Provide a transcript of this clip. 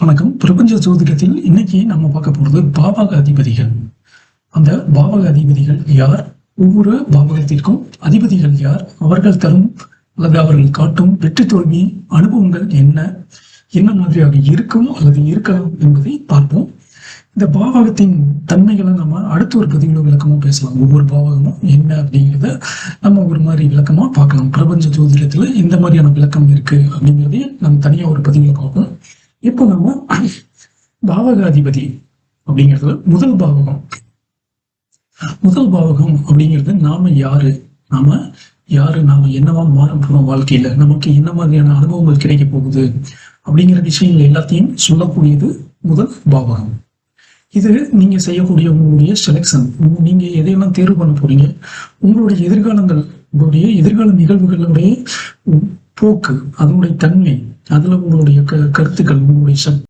வணக்கம். பிரபஞ்ச ஜோதிடத்தில் இன்னைக்கு நம்ம பார்க்க போறது பாவக அதிபதிகள் அந்த பாவக அதிபதிகள் யார்? ஒவ்வொரு பாவகத்திற்கும் அதிபதிகள் யார்? அவர்கள் தரும் அல்லது அவர்கள் காட்டும் வெற்றி தோல்வி அனுபவங்கள் என்ன? என்ன மாதிரியாக இருக்கும் அல்லது இருக்கலாம் என்பதை பார்ப்போம். இந்த பாவகத்தின் தன்மைகளை நம்ம அடுத்த ஒரு பதிவுல விளக்கமா பேசலாம். ஒவ்வொரு பாவகமும் என்ன அப்படிங்கிறத நம்ம ஒரு மாதிரி விளக்கமா பார்க்கலாம். பிரபஞ்ச ஜோதிடத்துல இந்த மாதிரியான விளக்கம் இருக்கு அப்படிங்கிறதையும் நம்ம தனியா ஒரு பதிவுல பார்ப்போம். இப்போ நம்ம பாவகாதிபதி அப்படிங்கிறது முதல் பாவகம். முதல் பாவகம் அப்படிங்கிறது நாம யாரு? நாம யாரு? நாம என்னவா மாற போறோம் வாழ்க்கையில? நமக்கு என்ன மாதிரியான அனுபவங்கள் கிடைக்க போகுது? அப்படிங்கிற விஷயங்கள் எல்லாத்தையும் சொல்லக்கூடியது முதல் பாவகம். இது நீங்க செய்யக்கூடிய உங்களுடைய செலெக்ஷன் நீங்க எதையெல்லாம் தேர்வு பண்ண போறீங்க? உங்களுடைய எதிர்காலங்கள் உங்களுடைய எதிர்கால நிகழ்வுகளுடைய போக்கு அதனுடைய தன்மை அதுல உங்களுடைய க- கருத்துக்கள் உங்களுடைய சப்